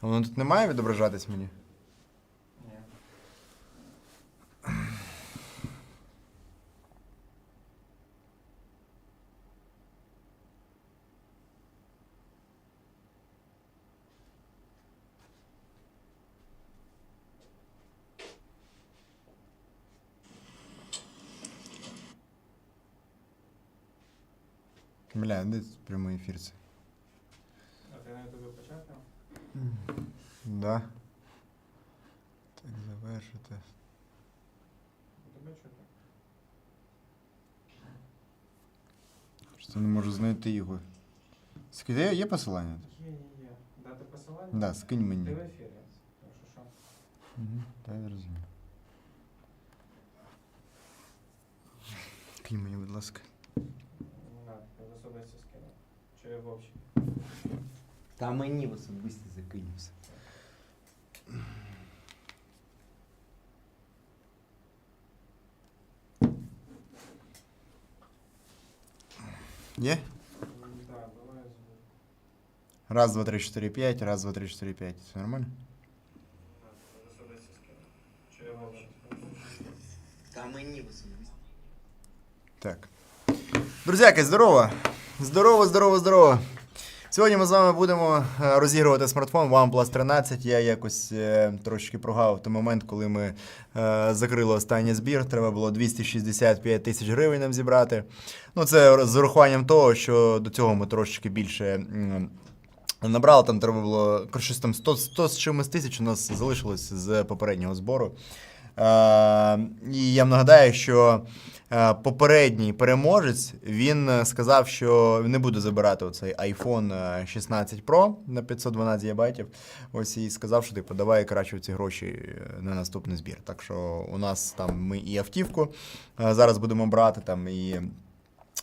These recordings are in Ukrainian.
Воно тут не має відображатись мені? Ні. Бля, де прямий ефір це? А ти на ютубі почав? Да. Так, завершити. Просто не можу знайти його. Скажи, є, посилання? Є, є, є. Дати посилання? Да, скинь мені. Ти в ефірі. Якщо що. Угу, та я зрозумів. Кинь мені, будь ласка. На, ти в особисті скинув. Чи в общій? Та мені в особисті закинься. Є? М, Да, давай звук. Раз, два, три, чотири, п'ять, раз, два, три, чотири, п'ять. Все нормально? На, ти в особисті скинув. Чи в общій? Та мені в особисті. Так. Друзяки, здорово! Здорово, здорово, здорово! Сьогодні ми з вами будемо е, розігрувати смартфон OnePlus 13. Я якось е, трошки прогав той момент, коли ми е, закрили останній збір. Треба було 265 тисяч гривень нам зібрати. Ну, це з урахуванням того, що до цього ми трошечки більше. Набрали там треба було коротше, там 100, 100 з чимось тисяч у нас залишилось з попереднього збору. Е, і я нагадаю, що попередній переможець він е, сказав, що не буде забирати оцей iPhone е, 16 Pro на 512 ГБ. Ось і сказав, що типу, давай краще ці гроші е, на наступний збір. Так що у нас там ми і автівку е, зараз будемо брати там і.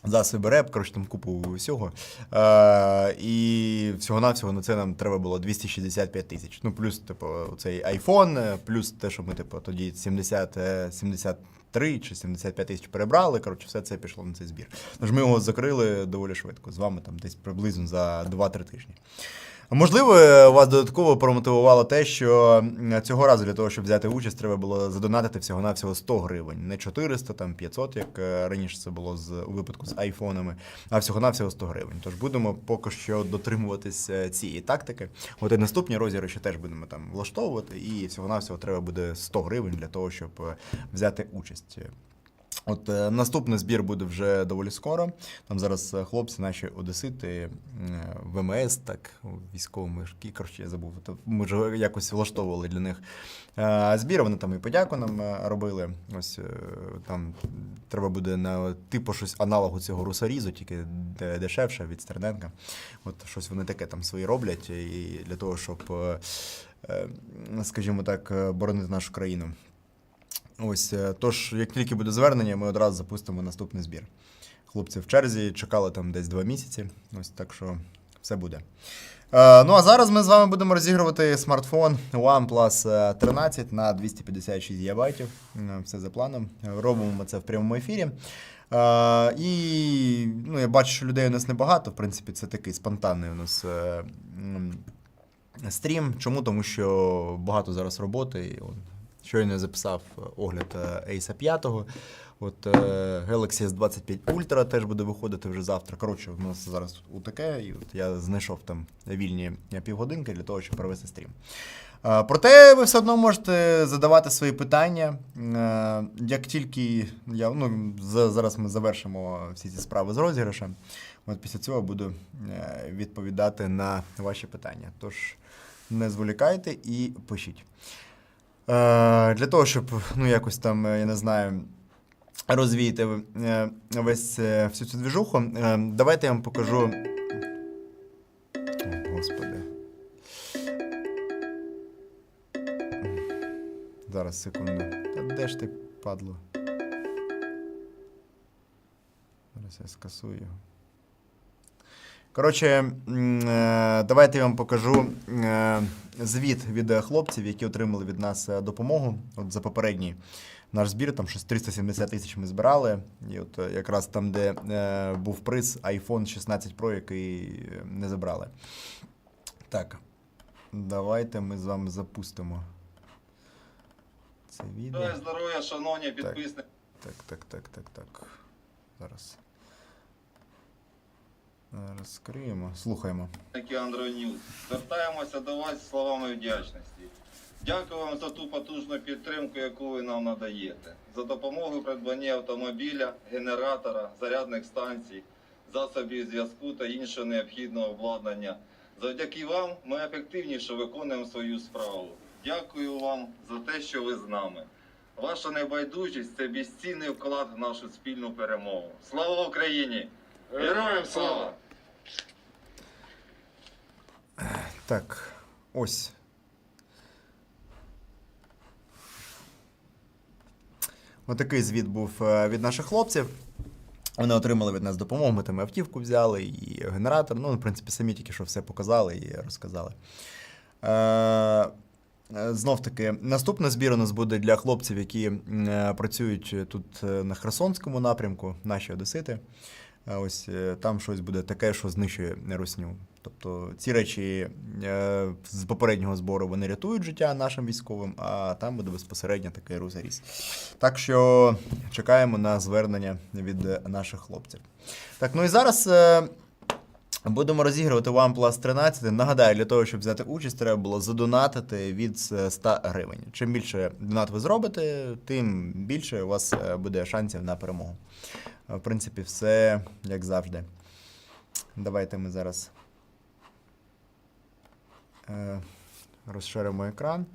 Засоби реп, коротше, там купу всього. Е, і всього-навсього на це нам треба було 265 тисяч. Ну, плюс, типу, цей iPhone, е, плюс те, що ми, типу, тоді 70, е, 73 чи 75 тисяч перебрали. Коротше, все це пішло на цей збір. Тож ми його закрили доволі швидко. З вами там десь приблизно за 2-3 тижні. Можливо, е, вас додатково промотивувало те, що цього разу для того, щоб взяти участь, треба було задонатити всього-навсього 100 гривень. Не 400, там 500, як е, раніше це було з, у випадку з айфонами, а всього-навсього 100 гривень. Тож будемо поки що дотримуватись е, цієї тактики. От і наступні розіграші теж будемо там влаштовувати, і всього-навсього треба буде 100 гривень для того, щоб взяти участь. От е, наступний збір буде вже доволі скоро. Там зараз е, хлопці, наші одесити е, ВМС, так, військовими шкі, коротше, я забув. Ми ж якось влаштовували для них збір. Вони там і подяку нам робили. Ось там треба буде на типу щось аналогу цього русарізу, тільки дешевше від Стерненка. От щось вони таке там свої роблять, і для того, щоб, скажімо так, боронити нашу країну. Ось, е, тож, як тільки буде звернення, ми одразу запустимо наступний збір. Хлопці в черзі чекали там десь два місяці. Ось так що все буде. Е, ну а зараз ми з вами будемо розігрувати смартфон OnePlus е, 13 на 256 ГБ. Е, Все за планом. Е, Робимо ми це в прямому ефірі. Е, і ну, я бачу, що людей у нас небагато. В принципі, це такий спонтанний у нас. е, Стрім. Чому? Тому що багато зараз роботи. І, Щойно я записав е, огляд е, Ace 5. От е, Galaxy S25 Ultra теж буде виходити вже завтра. Коротше, у нас зараз таке, і от я знайшов там вільні півгодинки для того, щоб провести стрім. Проте ви все одно можете задавати свої питання. Як тільки я ну, зараз ми завершимо всі ці справи з розіграшем, от після цього буду відповідати на ваші питання. Тож не зволікайте і пишіть. Е, Для того, щоб ну, якось там, е, я не знаю, розвіяти е, весь всю цю двіжуху, давайте я вам покажу. О, Господи. Зараз секунду. Та де ж ти, падло? Зараз я скасую його. Коротше, е, давайте я вам покажу е, звіт від хлопців, які отримали від нас е, допомогу. От за попередній наш збір, там щось 370 тисяч ми збирали. І от якраз там, де був приз iPhone 16 Pro, який не забрали. Так. Давайте ми з вами запустимо це відео. Здоров'я, шановні підписники. Так, так, так, так, так. Зараз. Зараз скриємо. Слухаємо. Андронюк. Звертаємося до вас словами вдячності. Дякую вам за ту потужну підтримку, яку ви нам надаєте. За допомогу придбання автомобіля, генератора, зарядних станцій, засобів зв'язку та іншого необхідного обладнання. Завдяки вам ми ефективніше виконуємо свою справу. Дякую вам за те, що ви з нами. Ваша небайдужість це безцінний вклад в нашу спільну перемогу. Слава Україні! Героям слава! Так, ось. Отакий звіт був е, від наших хлопців. Вони отримали від нас допомогу, ми там і автівку взяли, і генератор. Ну, в принципі, самі тільки що все показали і розказали. Е, е, знов таки, наступний збір у нас буде для хлопців, які е, працюють тут на Херсонському напрямку, наші одесити. Ось там щось буде таке, що знищує русню. Тобто ці речі е, з попереднього збору вони рятують життя нашим військовим, а там буде безпосередньо такий рузаріс. Так що чекаємо на звернення від е, наших хлопців. Так, ну і зараз. е, Будемо розігрувати OnePlus 13. Нагадаю, для того, щоб взяти участь, треба було задонатити від е, 100 гривень. Чим більше донат ви зробите, тим більше у вас е, буде шансів на перемогу. Е, В принципі, все як завжди. Давайте ми зараз е, розширимо екран.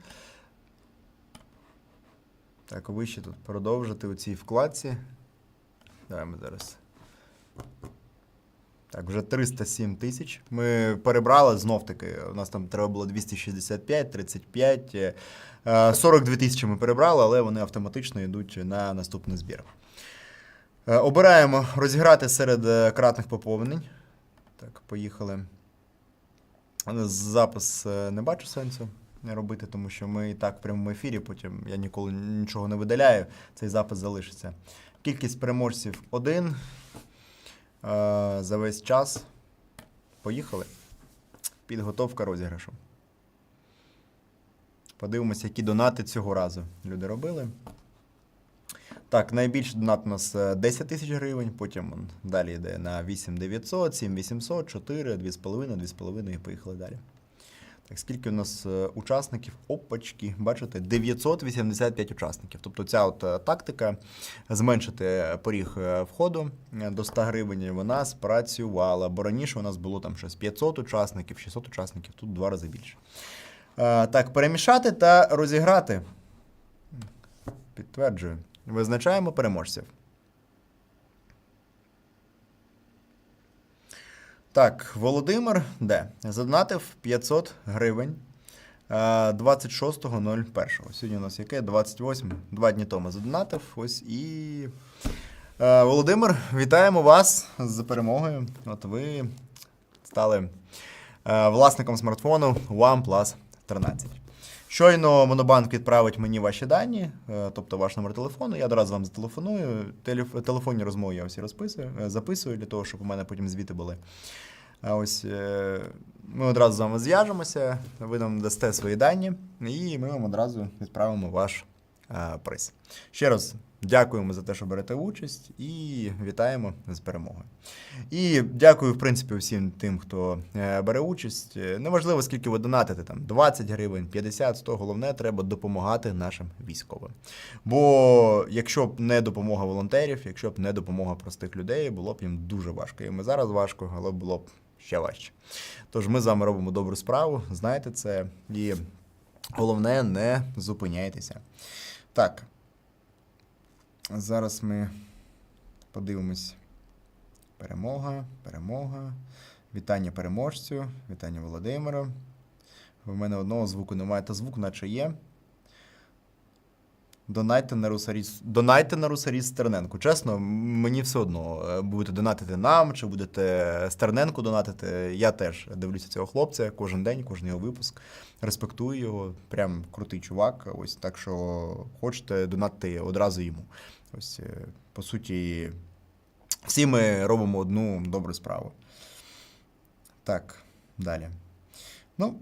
Так, вище тут продовжити у цій вкладці. Давай ми зараз. Так, вже 307 тисяч. Ми перебрали знов таки. У нас там треба було 265, 35, е, е, 42 тисячі ми перебрали, але вони автоматично йдуть на наступний збір. Е, Обираємо розіграти серед е, кратних поповнень. Так, поїхали. Запис е, не бачу сенсу робити, тому що ми і так в прямому ефірі, потім я ніколи нічого не видаляю, цей запис залишиться. Кількість переможців 1. Е, За весь час. Поїхали. Підготовка розіграшу. Подивимося, які донати цього разу люди робили. Так, найбільший донат у нас е, 10 тисяч гривень, потім далі йде на 8900, 7800, 4, 2,5, 2,5 і поїхали далі. Так, скільки у нас е, учасників? Опачки, бачите, 985 учасників. Тобто ця от е, тактика зменшити поріг е, входу е, до 100 гривень, вона спрацювала. Бо раніше у нас було там щось 500 учасників, 600 учасників, тут два рази більше. Е, Так, перемішати та розіграти. Підтверджую. Визначаємо переможців. Так, Володимир де? Задонатив 500 гривень е, 26.01. Сьогодні у нас яке? 28. Два дні тому задонатив. Ось і. Е, Володимир, вітаємо вас з перемогою. От ви стали е, власником смартфону OnePlus 13. Щойно Монобанк відправить мені ваші дані, е, тобто ваш номер телефону. Я одразу вам зателефоную. Телефонні розмови я всі розписую, е, записую для того, щоб у мене потім звіти були. А ось е, ми одразу з вами зв'яжемося, ви нам дасте свої дані, і ми вам одразу відправимо ваш приз. Ще раз дякуємо за те, що берете участь, і вітаємо з перемогою. І дякую, в принципі, всім тим, хто е, бере участь. Е, Неважливо, скільки ви донатите, там 20 гривень, 50, 100, головне, треба допомагати нашим військовим. Бо якщо б не допомога волонтерів, якщо б не допомога простих людей, було б їм дуже важко. І ми зараз важко, але було б ще важче. Тож ми з вами робимо добру справу, знаєте це. І головне, не зупиняйтеся. Так. Зараз ми подивимось. Перемога, перемога. Вітання переможцю, вітання Володимиру. У мене одного звуку немає, та звук наче є. Донайте на Русаріс. Донайте на Русаріс Стерненку. Чесно, мені все одно. е, Будете донатити нам, чи будете Стерненку донатити. Я теж дивлюся цього хлопця кожен день, кожен його випуск. Респектую його. Прям крутий чувак. Ось так що хочете донатити одразу йому. Ось, е, по суті, всі ми робимо одну добру справу. Так, далі. Ну,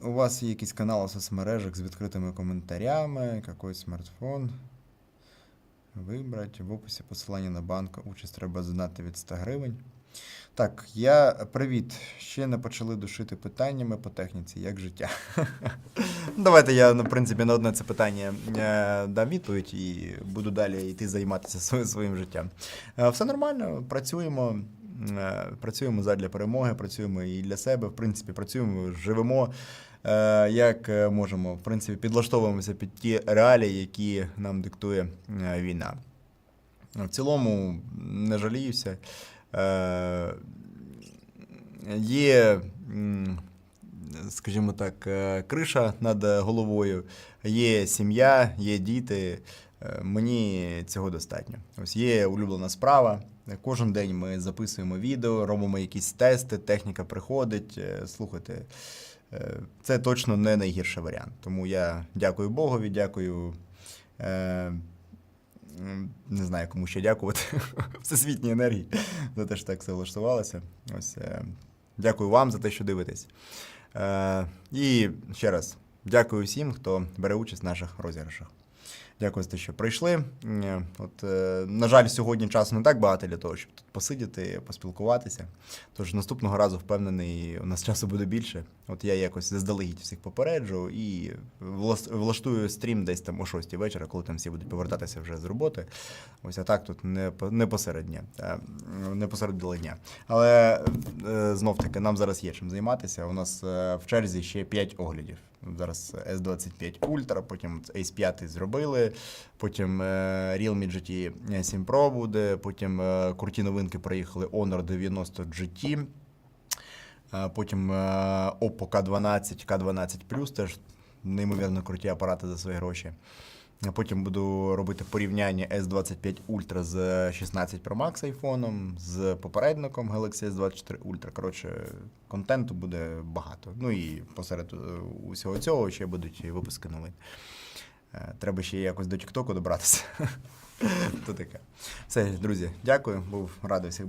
у вас є якийсь канал у соцмережах з відкритими коментарями, якийсь смартфон. Вибрати в описі посилання на банк. Участь треба задати від 100 гривень. Так, я привіт. Ще не почали душити питаннями по техніці, як життя. Давайте я, ну, в принципі, на одне це питання е, дам відповідь і буду далі йти займатися своїм, своїм життям. Е, Все нормально, працюємо. Е, Працюємо задля перемоги, працюємо і для себе. В принципі, працюємо, живемо е, як е, можемо. В принципі, підлаштовуємося під ті реалії, які нам диктує війна. В цілому не жаліюся. Є, скажімо так, криша над головою, є сім'я, є діти. Е, Мені цього достатньо. Ось є улюблена справа. Кожен день ми записуємо відео, робимо якісь тести, техніка приходить. Е, Слухайте, е, це точно не найгірший варіант. Тому я дякую Богові, дякую. Не знаю, кому ще дякувати всесвітній енергії за те, що так все влаштувалося. Ось, дякую вам за те, що дивитесь. І ще раз дякую всім, хто бере участь в наших розіграшах. Дякую за те, що прийшли. От, е, на жаль, сьогодні часу не так багато для того, щоб тут посидіти, поспілкуватися. Тож наступного разу впевнений, у нас часу буде більше. От я якось заздалегідь всіх попереджу і влаштую стрім десь там о 6 вечора, коли там всі будуть повертатися вже з роботи. Ось а так тут не, по- не посеред дня, е. Але е, знов таки нам зараз є чим займатися. У нас в черзі ще 5 оглядів. Зараз S25 Ultra, потім Ace 5 зробили, потім е, Realme GT 7 Pro буде, потім е, круті новинки приїхали Honor 90 GT. Е, Потім Oppo K12, K12 теж неймовірно круті апарати за свої гроші. Потім буду робити порівняння S25 Ultra з 16 Pro Max айфоном, з попередником Galaxy S24 Ultra. Коротше, контенту буде багато. Ну і посеред е, усього цього ще будуть випуски новин. Е, Треба ще якось до TikTok добратися. То таке. Все, друзі, дякую. Був радий всіх.